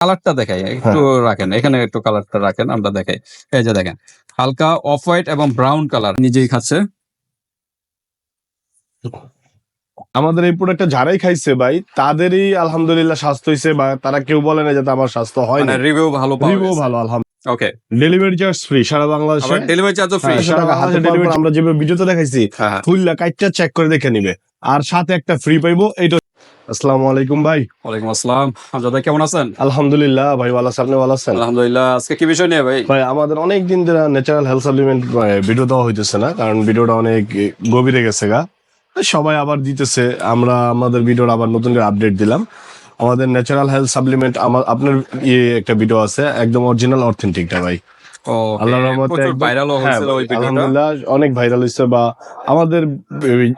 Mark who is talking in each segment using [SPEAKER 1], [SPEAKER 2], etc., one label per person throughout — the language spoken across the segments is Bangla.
[SPEAKER 1] কালারটা দেখাই একটু রাখেন এখানে একটু কালারটা রাখেন আমরা দেখাই। এই যে দেখেন হালকা অফ হোয়াইট এবং ব্রাউন কালার নিজেই খাচ্ছে।
[SPEAKER 2] আমাদের এই প্রোডাক্টটা যারাই খাইছে ভাই তাদেরই আলহামদুলিল্লাহ স্বাস্থ্য হইছে বা তারা কেউ বলে না যাতে আমার স্বাস্থ্য হয় না
[SPEAKER 1] মানে রিভিউ ভালো
[SPEAKER 2] রিভিউ ভালো আলহামদুলিল্লাহ
[SPEAKER 1] ওকে
[SPEAKER 2] ডেলিভারি চার্জ ফ্রি সারা বাংলাদেশে।
[SPEAKER 1] ডেলিভারি চার্জও ফ্রি
[SPEAKER 2] হ্যাঁ, সারা বাংলাদেশে delivery- আমরা যেভাবে ভিডিওতে দেখাইছি
[SPEAKER 1] হ্যাঁ হ্যাঁ।
[SPEAKER 2] ফুললা কাইটটা চেক করে দেখে নিবে। আর সাথে একটা ফ্রি পাইবো এইটা আসসালামু আলাইকুম ভাই।
[SPEAKER 1] ওয়ালাইকুম আসসালাম। কেমন আছেন?
[SPEAKER 2] আলহামদুলিল্লাহ ভাই ভালো আছেন ভালো আছেন?
[SPEAKER 1] আলহামদুলিল্লাহ। আজকে কি বিষয় নিয়ে ভাই?
[SPEAKER 2] ভাই আমাদের অনেক দিন ধরে ন্যাচারাল হেলথ সাপ্লিমেন্ট ভিডিও দেওয়া হইতেছে না কারণ ভিডিওটা অনেক গভীরে গেছে গা। সবাই আবার দিতেছে আমরা আমাদের ভিডিওর আবার নতুন করে আপডেট দিলাম। আমাদের ন্যাচারাল হেলথ সাপ্লিমেন্ট আমার আপনার ইয়ে একটা ভিডিও আছে একদম অরিজিনাল অথেন্টিকটা ভাই। আল্লাহর রহমতে হ্যাঁ
[SPEAKER 1] হয়েছিল ওই ভিডিওটা।
[SPEAKER 2] অনেক ভাইরাল হয়েছে বা আমাদের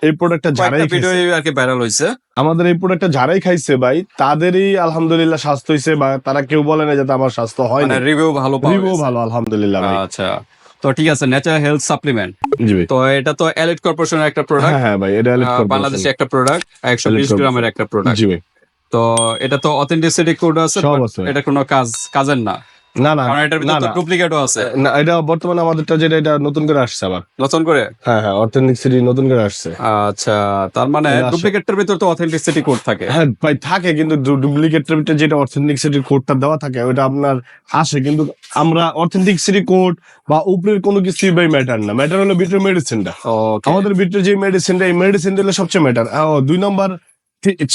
[SPEAKER 2] এই প্রোডাক্টটা যারাই
[SPEAKER 1] ভিডিও আর কি ভাইরাল হয়েছে।
[SPEAKER 2] আমাদের এই প্রোডাক্টটা যারাই খাইছে ভাই তাদেরই আলহামদুলিল্লাহ স্বাস্থ্য হয়েছে বা তারা কেউ বলে না যাতে আমার স্বাস্থ্য হয় না
[SPEAKER 1] মানে রিভিউ ভালো
[SPEAKER 2] রিভিউ ভালো আলহামদুলিল্লাহ
[SPEAKER 1] আচ্ছা তো ঠিক আছে ন্যাচারাল হেলথ সাপ্লিমেন্ট
[SPEAKER 2] জি
[SPEAKER 1] তো এটা তো এলিট কর্পোরেশনের একটা প্রোডাক্ট
[SPEAKER 2] হ্যাঁ হ্যাঁ ভাই এটা corporation।
[SPEAKER 1] বাংলাদেশে একটা প্রোডাক্ট একশো
[SPEAKER 2] Elite
[SPEAKER 1] বিশ
[SPEAKER 2] corporation।
[SPEAKER 1] গ্রামের একটা প্রোডাক্ট
[SPEAKER 2] জি ভাই।
[SPEAKER 1] তো এটা তো অথেন্টিসিটি কোড আছে
[SPEAKER 2] সব
[SPEAKER 1] but
[SPEAKER 2] আছে।
[SPEAKER 1] এটা কোনো কাজ কাজের না।
[SPEAKER 2] না না
[SPEAKER 1] কারণ এটার ভিতরে ডুপ্লিকেটও আছে।
[SPEAKER 2] না এটা বর্তমানে আমাদেরটা যেটা এটা নতুন করে আসছে আবার।
[SPEAKER 1] নতুন করে?
[SPEAKER 2] হ্যাঁ হ্যাঁ অথেন্টিক সিটি নতুন করে আসছে।
[SPEAKER 1] আচ্ছা তার মানে ডুপ্লিকেটের ভিতর তো অথেন্টিসিটি কোড থাকে।
[SPEAKER 2] হ্যাঁ ভাই থাকে কিন্তু ডুপ্লিকেট যেটা অথেন্টিক সিটির কোডটা দেওয়া থাকে ওটা আপনার আসে কিন্তু আমরা অথেন্টিক সিটি কোড বা উপরের কোনো কিছু ভাই ম্যাটার না। ম্যাটার হলো ভিতরে মেডিসিনটা আমাদের ভিতরে যে মেডিসিনটা এই মেডিসিনটা হলো সবচেয়ে ম্যাটার দুই নাম্বার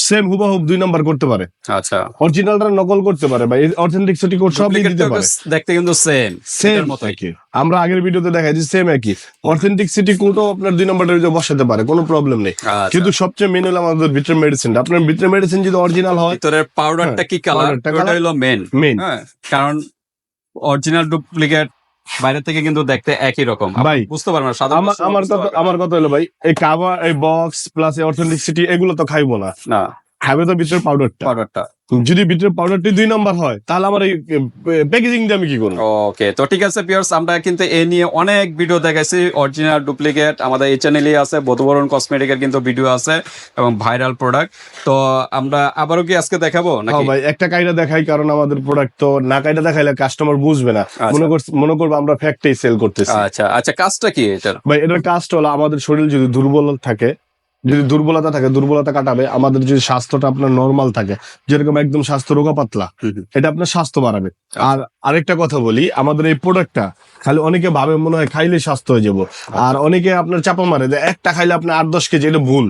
[SPEAKER 2] সেম হুবাহুব দুই নাম্বার করতে পারে।
[SPEAKER 1] আচ্ছা।
[SPEAKER 2] অরিজিনালটা নকল করতে পারে ভাই অথেন্টিক সিটি কোড সবই দিতে পারে।
[SPEAKER 1] দেখতে কিন্তু সেম
[SPEAKER 2] সেম একই। আমরা আগের ভিডিওতে দেখাই সেম একই। অথেন্টিক সিটি কোডও আপনার দুই নম্বরটা বসাতে পারে কোনো প্রবলেম নেই।
[SPEAKER 1] আচ্ছা।
[SPEAKER 2] কিন্তু সবচেয়ে মেন হলো আমাদের ভিতরে মেডিসিনটা আপনার ভিতরে মেডিসিন যদি অরিজিনাল হয়
[SPEAKER 1] ভিতরের পাউডারটা
[SPEAKER 2] হ্যাঁ,
[SPEAKER 1] কি কালার ওটা হলো মেন
[SPEAKER 2] মেন
[SPEAKER 1] হ্যাঁ কারণ অরিজিনাল ডুপ্লিকেট বাইরে থেকে কিন্তু দেখতে একই রকম।
[SPEAKER 2] ভাই,
[SPEAKER 1] বুঝতে পারবেন না সাধারণ
[SPEAKER 2] আমার আমার কথা আমার কথা হলো ভাই এই কাভার এই বক্স প্লাস এই অথেন্টিসিটি এগুলো তো খাইবো না।
[SPEAKER 1] না।
[SPEAKER 2] তো ভিতরে পাউডারটা
[SPEAKER 1] পাউডারটা
[SPEAKER 2] যদি ভিতরে পাউডারটি দুই নাম্বার হয় তাহলে আমার এই প্যাকেজিং দিয়ে আমি কি করব?
[SPEAKER 1] ওকে তো ঠিক আছে পিয়ার্স আমরা কিন্তু এ নিয়ে অনেক ভিডিও দেখাইছি। অরিজিনাল ডুপ্লিকেট আমাদের এই চ্যানেলই আছে বধুবরণ কসমেটিকের কিন্তু ভিডিও আছে এবং ভাইরাল প্রোডাক্ট তো আমরা আবারও কি আজকে দেখাবো
[SPEAKER 2] হ্যাঁ
[SPEAKER 1] নাকি
[SPEAKER 2] ভাই একটা কাইটা দেখাই কারণ আমাদের প্রোডাক্ট তো না কাইটা দেখাইলে কাস্টমার বুঝবে না।
[SPEAKER 1] আচ্ছা।
[SPEAKER 2] মনে করছে মনে করব আমরা ফ্যাক্টরি সেল করতেছি।
[SPEAKER 1] আচ্ছা আচ্ছা কাজটা কি এটার?
[SPEAKER 2] ভাই এটার কাজটা হলো আমাদের শরীর যদি দুর্বল থাকে যদি দুর্বলতা থাকে দুর্বলতা কাটাবে আমাদের যদি স্বাস্থ্যটা আপনার নর্মাল থাকে যেরকম একদম স্বাস্থ্য রোগা পাতলা। এটা আপনার স্বাস্থ্য বাড়াবে। আর আরেকটা কথা বলি আমাদের এই প্রোডাক্টটা খালি অনেকে ভাবে মনে হয় খাইলে স্বাস্থ্য হয়ে যাব আর অনেকে আপনার চাপা মারে যে একটা খাইলে আপনার আট দশ কেজি এটা ভুল।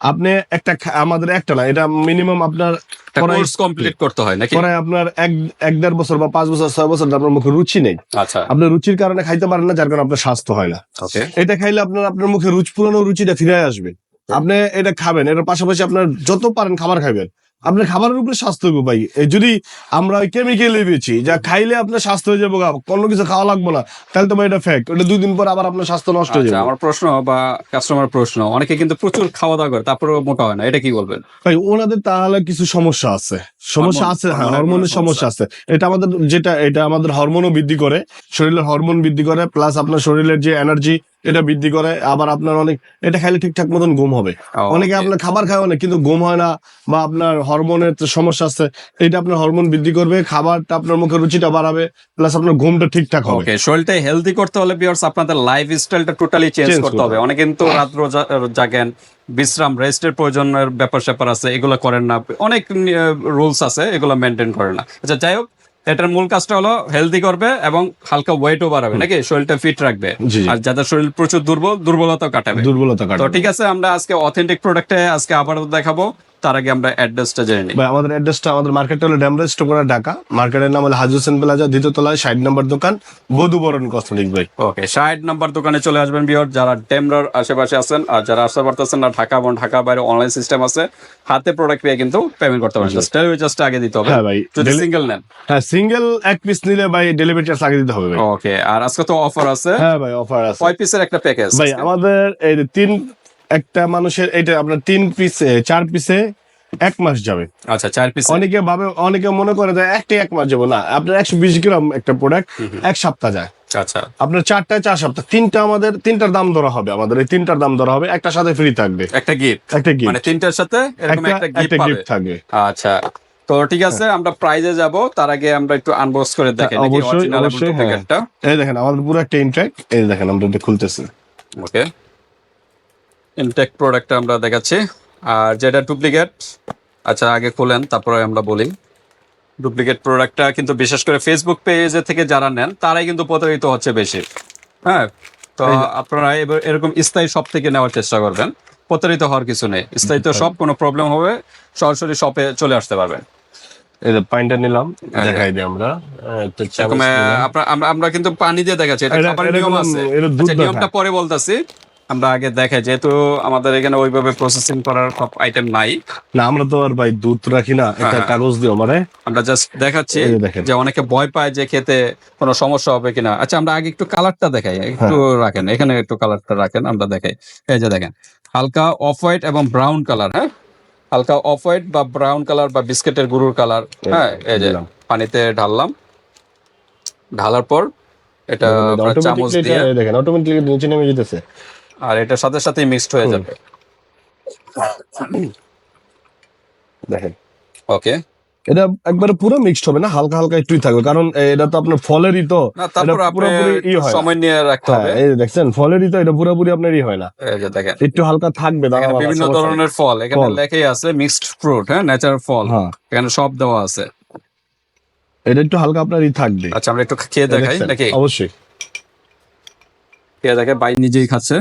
[SPEAKER 2] আপনি একটা আমাদের একটা না এটা মিনিমাম আপনার
[SPEAKER 1] কোর্স কমপ্লিট করতে হয় নাকি?
[SPEAKER 2] পরে আপনার এক এক দেড় বছর বা পাঁচ বছর ছয় বছর আপনার মুখে রুচি নেই।
[SPEAKER 1] আচ্ছা।
[SPEAKER 2] আপনার রুচির কারণে খাইতে পারেন না যার কারণে আপনার স্বাস্থ্য হয় না। এটা খাইলে আপনার আপনার মুখে রুচ পুরানো রুচিটা ফিরে আসবে। আপনি এটা খাবেন এটার পাশাপাশি আপনার যত পারেন খাবার খাবেন আপনার খাবারের উপরে স্বাস্থ্য হইব ভাই। যদি আমরা কেমিক্যাল বেছি যা খাইলে আপনার স্বাস্থ্য হয়ে যাব কোনো কিছু খাওয়া লাগবে না তাহলে তো ভাই এটা ফ্যাক্ট ওটা দুই দিন পর আবার আপনার স্বাস্থ্য নষ্ট হয়ে
[SPEAKER 1] আচ্ছা
[SPEAKER 2] যাবে।
[SPEAKER 1] আমার প্রশ্ন বা কাস্টমার প্রশ্ন অনেকে কিন্তু প্রচুর খাওয়া দাওয়া করে তারপরে মোটা হয় না এটা কি বলবেন?
[SPEAKER 2] ভাই ওনাদের তাহলে কিছু সমস্যা আছে। সমস্যা আছে হ্যাঁ
[SPEAKER 1] হরমোনের
[SPEAKER 2] হরমোনের সমস্যা। আছে। এটা আমাদের যেটা এটা আমাদের হরমোনও বৃদ্ধি করে শরীরের হরমোন বৃদ্ধি করে প্লাস আপনার শরীরের যে এনার্জি এটা বৃদ্ধি করে আবার আপনার অনেক এটা খাইলে ঠিকঠাক মতন ঘুম হবে। অনেকে আপনার খাবার খায় অনেক কিন্তু ঘুম হয় না বা আপনার হরমোনের সমস্যা আছে এটা আপনার হরমোন বৃদ্ধি করবে খাবারটা আপনার মুখে রুচিটা বাড়াবে প্লাস আপনার ঘুমটা ঠিকঠাক হবে।
[SPEAKER 1] ওকে শরীরটা হেলদি করতে হলে বিয়ার্স আপনাদের লাইফ স্টাইলটা টোটালি চেঞ্জ করতে হবে। অনেকে কিন্তু রাত জা- জাগেন বিশ্রাম রেস্টের প্রয়োজনের ব্যাপার স্যাপার আছে এগুলো করেন না। অনেক রুলস আছে এগুলো মেনটেন করে না। আচ্ছা যাই হোক এটার মূল কাজটা হলো হেলদি করবে এবং হালকা ওয়েটও বাড়াবে নাকি? শরীরটা ফিট রাখবে। আর যাদের শরীর প্রচুর দুর্বল দুর্বলতা কাটাবে।
[SPEAKER 2] দুর্বলতা কাটাবে।
[SPEAKER 1] তো ঠিক আছে আমরা আজকে অথেন্টিক প্রোডাক্টে আজকে আবারও দেখাবো। তার আগে আমরা অ্যাড্রেসটা জেনে নিই।
[SPEAKER 2] ভাই আমাদের অ্যাড্রেসটা আমাদের মার্কেটটা হলো ড্যামরাজ টোকরা ঢাকা মার্কেটের নাম হলো হাজি হোসেন প্লাজা দ্বিতীয় তলায় ষাট নম্বর দোকান বধুবরণ কসমেটিক ভাই।
[SPEAKER 1] ওকে ষাট নাম্বার দোকানে চলে আসবেন বিয়র যারা ডেমরার আশেপাশে আছেন আর যারা আসতে পারতেছেন না ঢাকা এবং ঢাকা বাইরে অনলাইন সিস্টেম আছে হাতে প্রোডাক্ট পেয়ে কিন্তু পেমেন্ট করতে পারেন। জাস্ট ডেলিভারি চার্জটা আগে দিতে হবে।
[SPEAKER 2] হ্যাঁ ভাই।
[SPEAKER 1] যদি সিঙ্গেল নেন।
[SPEAKER 2] হ্যাঁ সিঙ্গেল এক পিস নিলে ভাই ডেলিভারি চার্জ আগে দিতে হবে ভাই।
[SPEAKER 1] ওকে আর আজকে তো অফার আছে।
[SPEAKER 2] হ্যাঁ ভাই অফার আছে।
[SPEAKER 1] কয় পিসের একটা প্যাকেজ
[SPEAKER 2] ভাই আমাদের এই যে তিন একটা মানুষের এইটা আপনার তিন পিসে চার পিসে এক মাস যাবে।
[SPEAKER 1] আচ্ছা চার পিস
[SPEAKER 2] অনেকে ভাবে অনেকে মনে করে যে একটাই এক মাস যাব। না আপনার একশো বিশ গ্রাম একটা প্রোডাক্ট এক সপ্তাহ যায়।
[SPEAKER 1] আচ্ছা।
[SPEAKER 2] আপনার চারটায় চার সপ্তাহ তিনটা আমাদের তিনটার দাম ধরা হবে আমাদের। এই তিনটার দাম ধরা হবে একটা সাথে ফ্রি থাকবে।
[SPEAKER 1] একটা গিফট
[SPEAKER 2] একটা
[SPEAKER 1] মানে তিনটার সাথে এরকম
[SPEAKER 2] একটা
[SPEAKER 1] একটা
[SPEAKER 2] একটা
[SPEAKER 1] গিফট
[SPEAKER 2] থাকবে।
[SPEAKER 1] আচ্ছা। তো ঠিক আছে আমরা প্রাইজে যাব। তার আগে আমরা একটু আনবক্স করে দেখি নাকি
[SPEAKER 2] অবশ্যই, অবশ্যই, হ্যাঁ। এই দেখেন আমাদের পুরো একটা ইনট্যাক এই দেখেন আমরা এটা খুলতেছি।
[SPEAKER 1] ওকে ইনটেক প্রোডাক্টটা আমরা দেখাচ্ছি। আর যেটা ডুপ্লিকেট আচ্ছা আগে খোলেন তারপরে আমরা বলি। ডুপ্লিকেট প্রোডাক্টটা কিন্তু বিশেষ করে ফেসবুক পেজে থেকে যারা নেন তারাই কিন্তু প্রতারিত হচ্ছে বেশি। হ্যাঁ? তো আপনারা এবার এরকম স্থায়ী শপ থেকে নেওয়ার চেষ্টা করবেন। প্রতারিত হওয়ার কিছু নেই। স্থায়ী তো সব কোনো প্রবলেম হবে সরাসরি শপে চলে আসতে পারবেন।
[SPEAKER 2] এই নিলাম
[SPEAKER 1] হ্যাঁ।
[SPEAKER 2] দেখাই দিই আমরা।
[SPEAKER 1] কিন্তু পানি দিয়ে দেখাচ্ছি এটা নিয়ম আছে। আচ্ছা, নিয়মটা পরে বলতাছি। আমরা আগে দেখাই যেহেতু আমাদের এখানে ওইভাবে প্রসেসিং করার সব আইটেম নাই।
[SPEAKER 2] না আমরা তো আর ভাই দুধ রাখি না একটা
[SPEAKER 1] হ্যাঁ।
[SPEAKER 2] কাগজ দিও মানে
[SPEAKER 1] আমরা জাস্ট দেখাচ্ছি
[SPEAKER 2] যে
[SPEAKER 1] অনেকে ভয় পায় যে খেতে কোনো সমস্যা হবে কিনা। আচ্ছা আমরা আগে একটু কালারটা দেখাই একটু
[SPEAKER 2] হ্যাঁ।
[SPEAKER 1] রাখেন এখানে একটু কালারটা রাখেন আমরা দেখাই। এই যে দেখেন হালকা অফ হোয়াইট এবং ব্রাউন কালার হ্যাঁ? হালকা অফ হোয়াইট বা ব্রাউন কালার বা বিস্কিটের গুরুর কালার হ্যাঁ? এই যে পানিতে ঢাললাম। ঢালার পর এটা চামচ দিয়ে
[SPEAKER 2] দেখেন অটোমেটিকলি নিচে নেমে যেতেছে।
[SPEAKER 1] আর এটার সাথে সাথে মিক্সড হয়ে যাবে।
[SPEAKER 2] দেখেন।
[SPEAKER 1] ওকে
[SPEAKER 2] এটা একবারে পুরো মিক্সড হবে না হালকা হালকা একটুই থাকবে কারণ এটা তো আপনার ফলেরই তো
[SPEAKER 1] তারপর
[SPEAKER 2] পুরোপুরি ই হয়
[SPEAKER 1] সময় নিয়ে রাখতে
[SPEAKER 2] হ্যাঁ
[SPEAKER 1] হবে।
[SPEAKER 2] এই দেখছেন ফলেরই তো এটা পুরোপুরি আপনার ই হয় না।
[SPEAKER 1] এই যে দেখেন।
[SPEAKER 2] একটু হালকা থাকবে
[SPEAKER 1] বিভিন্ন ধরনের ফল এখানে। লেখাই আছে মিক্সড ফ্রুট হ্যাঁ ন্যাচারাল ফল।
[SPEAKER 2] হ্যাঁ।
[SPEAKER 1] এখানে সব দেওয়া আছে।
[SPEAKER 2] এটা একটু হালকা আপনার ই থাকবে।
[SPEAKER 1] আচ্ছা আমরা একটু খেয়ে দেখাই? নাকি?
[SPEAKER 2] অবশ্যই।
[SPEAKER 1] খেয়ে দেখে বাই নিজেই খাচ্ছে।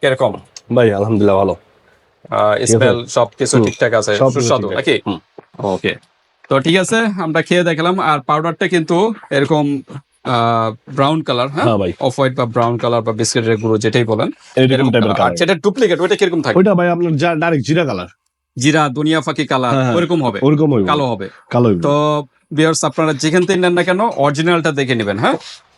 [SPEAKER 1] কীরকম?
[SPEAKER 2] ভাই আলহামদুলিল্লাহ ভালো।
[SPEAKER 1] স্মেল সবকিছু
[SPEAKER 2] হুম।
[SPEAKER 1] ঠিকঠাক আছে? সুস্বাদু নাকি? ওকে তো ঠিক আছে আমরা খেয়ে দেখলাম। আর পাউডারটা কিন্তু এরকম ব্রাউন কালার হ্যাঁ?
[SPEAKER 2] হ্যাঁ
[SPEAKER 1] অফ হোয়াইট বা ব্রাউন কালার বা বিস্কিটের গুঁড়ো যেটাই বলেন। আর যেটা ডুপ্লিকেট ওইটা কীরকম থাকে?
[SPEAKER 2] ওইটা ভাই আপনার যা ডাইরেক্ট জিরা কালার
[SPEAKER 1] জিরা দুনিয়া ফাঁকি কালার
[SPEAKER 2] হ্যাঁ, হ্যাঁ।
[SPEAKER 1] ওরকম হবে।
[SPEAKER 2] ওরকম
[SPEAKER 1] কালো হবে।
[SPEAKER 2] কালো
[SPEAKER 1] তো বিয়ার্স আপনারা যেখান থেকে নেন না কেন অরিজিনালটা দেখে নেবেন হ্যাঁ?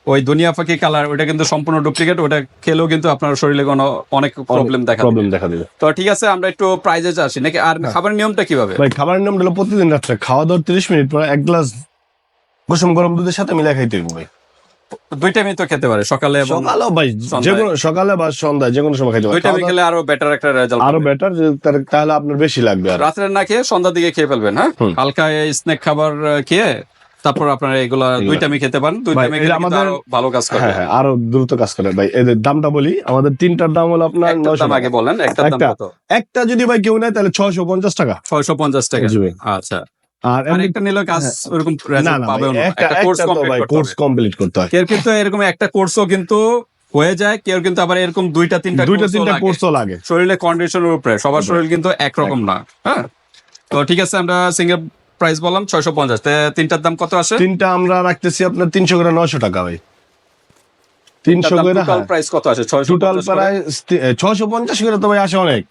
[SPEAKER 1] ওই দুনিয়া ফাঁকি কালার ওটা কিন্তু সম্পূর্ণ ডুপ্লিকেট ওটা খেলেও কিন্তু আপনার শরীরে কোনো অনেক প্রবলেম দেখা
[SPEAKER 2] প্রবলেম দেখা দিবে।
[SPEAKER 1] তো ঠিক আছে আমরা একটু প্রাইজে আসি নাকি আর
[SPEAKER 2] হ্যাঁ।
[SPEAKER 1] খাবারের নিয়মটা কীভাবে?
[SPEAKER 2] ভাই খাবারের নাম হলো প্রতিদিন রাত্রে খাওয়া দাওয়ার তিরিশ মিনিট পর এক গ্লাস কুসুম গরম দুধের সাথে মিলাই খাইতে হইব ভাই।
[SPEAKER 1] দুই টাইমে তো খেতে পারে সকালে এবং
[SPEAKER 2] সকালে ভাই। যে কোনো সকালে বা সন্ধ্যায় যে কোনো সময়
[SPEAKER 1] দুই
[SPEAKER 2] পারে।
[SPEAKER 1] টাইমে
[SPEAKER 2] খাওয়া
[SPEAKER 1] খেলে আরও বেটার একটা রেজাল্ট
[SPEAKER 2] আরও বেটার তাহলে আপনার বেশি লাগবে আর।
[SPEAKER 1] রাত্রে না খেয়ে সন্ধ্যার দিকে খেয়ে ফেলবেন হ্যাঁ? হালকা স্ন্যাক খাবার খেয়ে তারপর আপনারা এগুলা দুই টাইমে খেতে পারেন দুই টাইমে খেলে
[SPEAKER 2] আমাদের-
[SPEAKER 1] ভালো কাজ করবে।
[SPEAKER 2] হ্যাঁ হ্যাঁ আরও দ্রুত কাজ করে ভাই এদের দামটা বলি আমাদের তিনটার দাম হলো আপনার নয়শো
[SPEAKER 1] আগে বলেন দাম
[SPEAKER 2] একটা।
[SPEAKER 1] কত?
[SPEAKER 2] একটা যদি ভাই কেউ নেয় তাহলে ছয়শো পঞ্চাশ টাকা।
[SPEAKER 1] ছয়শো পঞ্চাশ টাকা। আচ্ছা।
[SPEAKER 2] আর
[SPEAKER 1] আর একটা নিলে কাজ ওরকম
[SPEAKER 2] না একটা
[SPEAKER 1] কোর্স কমপ্লিট
[SPEAKER 2] কোর্স কমপ্লিট করতে হয়।
[SPEAKER 1] কিন্তু এরকম একটা কোর্সও কিন্তু হয়ে যায় কেউ কিন্তু আবার এরকম দুইটা তিনটা
[SPEAKER 2] দুইটা তিনটা। কোর্সও লাগে।
[SPEAKER 1] শরীরের কন্ডিশনের উপরে সবার শরীর কিন্তু একরকম না। হ্যাঁ? তো ঠিক আছে আমরা সিঙ্গেল প্রাইস বললাম ছয়শো পঞ্চাশ। তিনটার দাম কত আছে
[SPEAKER 2] তিনটা আমরা রাখতেছি আপনার তিনশো করে নয়শো টাকা ভাই। তিনশো করে
[SPEAKER 1] প্রাইস কত আসে? ছয়শো
[SPEAKER 2] টোটাল প্রায় ছয়শো পঞ্চাশ করে তো ভাই আসে অনেক।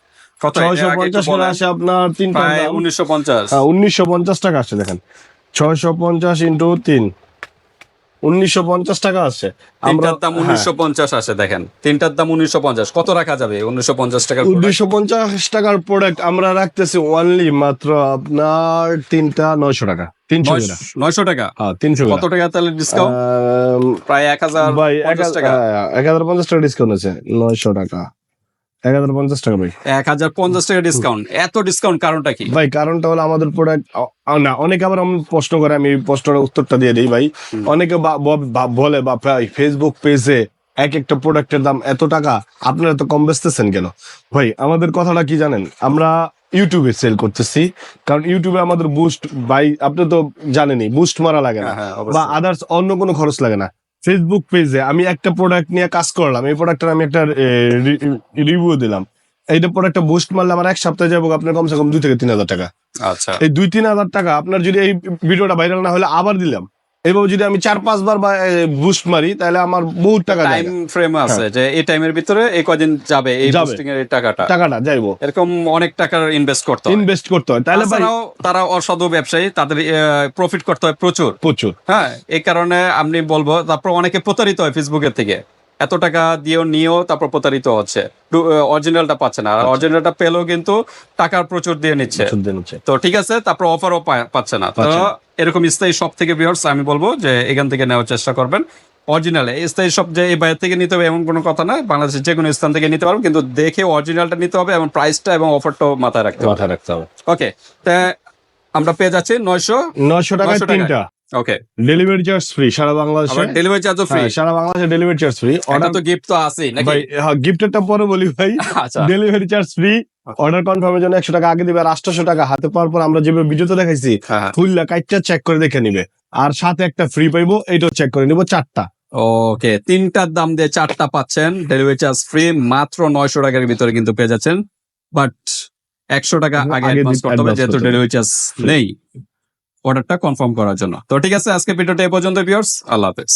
[SPEAKER 1] কত?
[SPEAKER 2] ছয়শো পঞ্চাশ করে আসে আপনার তিনটা
[SPEAKER 1] উনিশশো পঞ্চাশ।
[SPEAKER 2] উনিশশো পঞ্চাশ টাকা আসছে দেখেন। ছয়শো পঞ্চাশ ইন্টু তিন। উনিশশো পঞ্চাশ টাকা আমরা
[SPEAKER 1] তিনটার দাম উনিশশো পঞ্চাশ আসে দেখেন। তিনটার দাম উনিশশো পঞ্চাশ। কত রাখা যাবে উনিশশো পঞ্চাশ product?
[SPEAKER 2] উনিশশো পঞ্চাশ টাকার প্রোডাক্ট আমরা রাখতেছি ওনলি মাত্র আপনার তিনটা নয়শো টাকা। তিনশো টাকা
[SPEAKER 1] নয়শো টাকা?
[SPEAKER 2] হ্যাঁ তিনশো
[SPEAKER 1] কত টাকা তাহলে ডিসকাউন্ট প্রায় এক হাজার টাকা।
[SPEAKER 2] এক হাজার পঞ্চাশ টাকা ডিসকাউন্ট আছে। নয়শো টাকা। এক হাজার পঞ্চাশ টাকা ভাই।
[SPEAKER 1] এক হাজার পঞ্চাশ টাকা ডিসকাউন্ট এত ডিসকাউন্ট কারণটা কি?
[SPEAKER 2] ভাই কারণটা হলো আমাদের প্রোডাক্ট না অনেকে আবার আমি প্রশ্ন করে আমি প্রশ্নের উত্তরটা দিয়ে দিই ভাই। অনেকে বলে বা ভাই ফেসবুক পেজে এক একটা প্রোডাক্টের দাম এত টাকা আপনারা তো কম বেচতেছেন কেন? ভাই আমাদের কথাটা কি জানেন? আমরা ইউটিউবে সেল করতেছি কারণ ইউটিউবে আমাদের বুস্ট ভাই আপনি তো জানেনই বুস্ট মারা লাগে না।
[SPEAKER 1] হ্যাঁ, হ্যাঁ,
[SPEAKER 2] বা আদার্স অন্য কোনো খরচ লাগে না। ফেসবুক পেজে আমি একটা প্রোডাক্ট নিয়ে কাজ করলাম। এই প্রোডাক্টটা আমি একটা রিভিউ দিলাম। এইটা প্রোডাক্টটা বুস্ট মারলে আমার এক সপ্তাহে যাব আপনার কমসে কম দুই থেকে তিন হাজার টাকা।
[SPEAKER 1] আচ্ছা।
[SPEAKER 2] এই দুই তিন হাজার টাকা আপনার যদি এই ভিডিওটা ভাইরাল না হলে আবার দিলাম। এইভাবে যদি আমি চার পাঁচবার বা বুস্ট মারি তাহলে আমার বহুত টাকা
[SPEAKER 1] টাইম ফ্রেম আছে যে এই টাইমের ভিতরে এই কদিন যাবে এই। বুস্টিং এর টাকাটা।
[SPEAKER 2] টাকাটা যাইবো।
[SPEAKER 1] এরকম অনেক টাকার ইনভেস্ট করতে হয়।
[SPEAKER 2] ইনভেস্ট করতে হয়। তাহলে
[SPEAKER 1] তারা অসাধু ব্যবসায়ী তাদের প্রফিট করতে হয় প্রচুর।
[SPEAKER 2] প্রচুর।
[SPEAKER 1] হ্যাঁ এই কারণে আমি বলব তারপর অনেকে প্রতারিত হয় ফেসবুকের থেকে। এত টাকা দিয়েও নিয়েও তারপর প্রতারিত হচ্ছে। অরিজিনালটা পাচ্ছে না। আর। অরিজিনালটা পেলেও কিন্তু টাকার প্রচুর দিয়ে নিচ্ছে। তো ঠিক আছে তারপর অফারও পাচ্ছে না। তো। এরকম স্থায়ী সব থেকে বিয়ার্স আমি বলব যে এখান থেকে নেওয়ার চেষ্টা করবেন। অরিজিনাল স্থায়ী সব যে এই বাইরে থেকে নিতে হবে এমন কোনো কথা না। বাংলাদেশের যে কোনো স্থান থেকে নিতে পারব কিন্তু দেখে অরিজিনালটা নিতে হবে এবং প্রাইসটা এবং অফারটাও মাথায় রাখতে হবে।
[SPEAKER 2] মাথায় রাখতে হবে।
[SPEAKER 1] ওকে তা আমরা পেয়ে যাচ্ছি নয়শো
[SPEAKER 2] নয়শো
[SPEAKER 1] টাকা
[SPEAKER 2] তিনটা।
[SPEAKER 1] ওকে
[SPEAKER 2] ডেলিভারি চার্জ ফ্রি সারা বাংলাদেশে?
[SPEAKER 1] ডেলিভারি চার্জও ফ্রি
[SPEAKER 2] সারা বাংলাদেশে ডেলিভারি চার্জ ফ্রি অর্ডার
[SPEAKER 1] তো গিফট তো আছেই নাকি?
[SPEAKER 2] ভাই হ্যাঁ গিফটেরটা পরে বলি ভাই। ডেলিভারি চার্জ ফ্রি অর্ডার কনফার্মের জন্য একশো টাকা আগে দিবে আর আটশো টাকা হাতে পাওয়ার পর আমরা যেভাবে ভিডিওতে দেখাইছি
[SPEAKER 1] হ্যাঁ হ্যাঁ।
[SPEAKER 2] কাইটটা চেক করে দেখে নিবে। আর সাথে একটা ফ্রি পাইবো এইটাও চেক করে নিবো চারটা।
[SPEAKER 1] ওকে তিনটার দাম দিয়ে চারটা পাচ্ছেন। ডেলিভারি চার্জ ফ্রি মাত্র নয়শো টাকার ভিতরে কিন্তু পেয়ে যাচ্ছেন। বাট একশো টাকা আগে
[SPEAKER 2] আগে
[SPEAKER 1] অ্যাডভান্স করতে হবে যেহেতু ডেলিভারি চার্জ নেই। অর্ডারটা কনফার্ম করার জন্য। তো ঠিক আছে আজকে ভিডিওটা এ পর্যন্ত ভিউয়ার্স আল্লাহ হাফেজ।